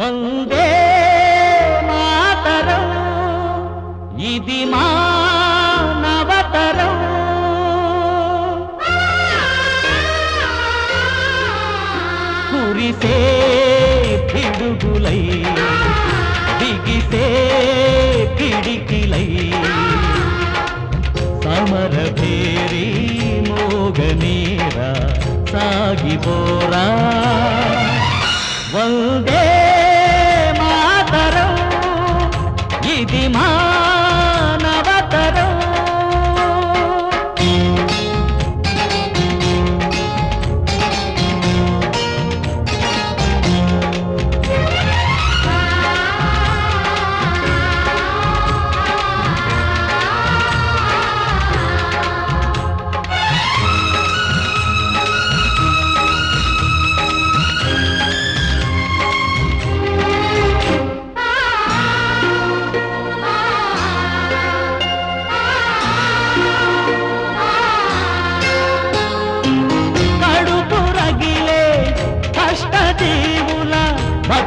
వందే మాతరం. ఇది మానవతరం కురిసే పిడుగులై దిగితే పిడికిలై. సమర భేరీ మోగనీరా సాగిపోరా. వందే ఇది మా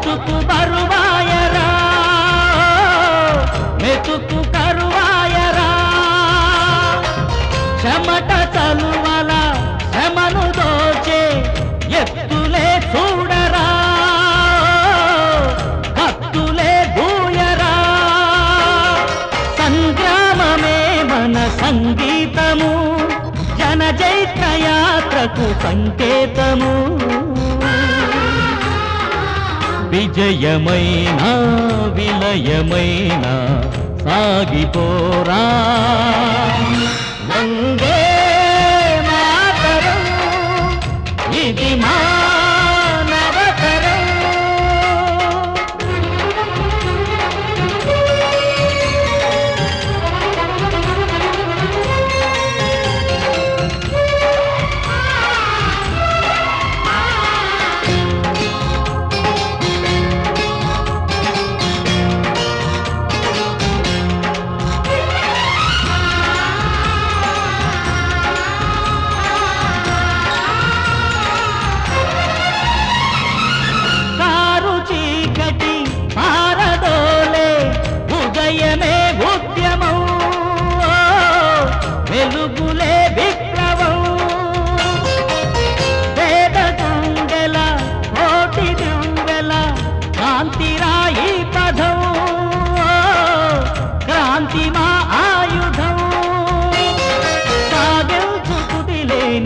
బతుకు బరువాయరా. మెతుకు కరువాయరా. చెమట చలువల శ్రమను దోచే ఎత్తులే చూడరా. కత్తులే బూయరా. సంగ్రామమే మన సంగీతము. జన జైత్ర యాత్రకు సంకేతము. విజయమైన విలయమైన సాగిపోరా.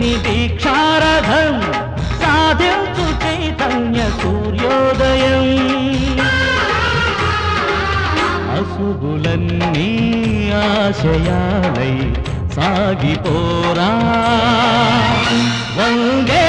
లేని దీక్షారథం సాధించు చైతన్య సూర్యోదయం. అసుగులన్నీ ఆశయాలై సాగిపోరా. వంగే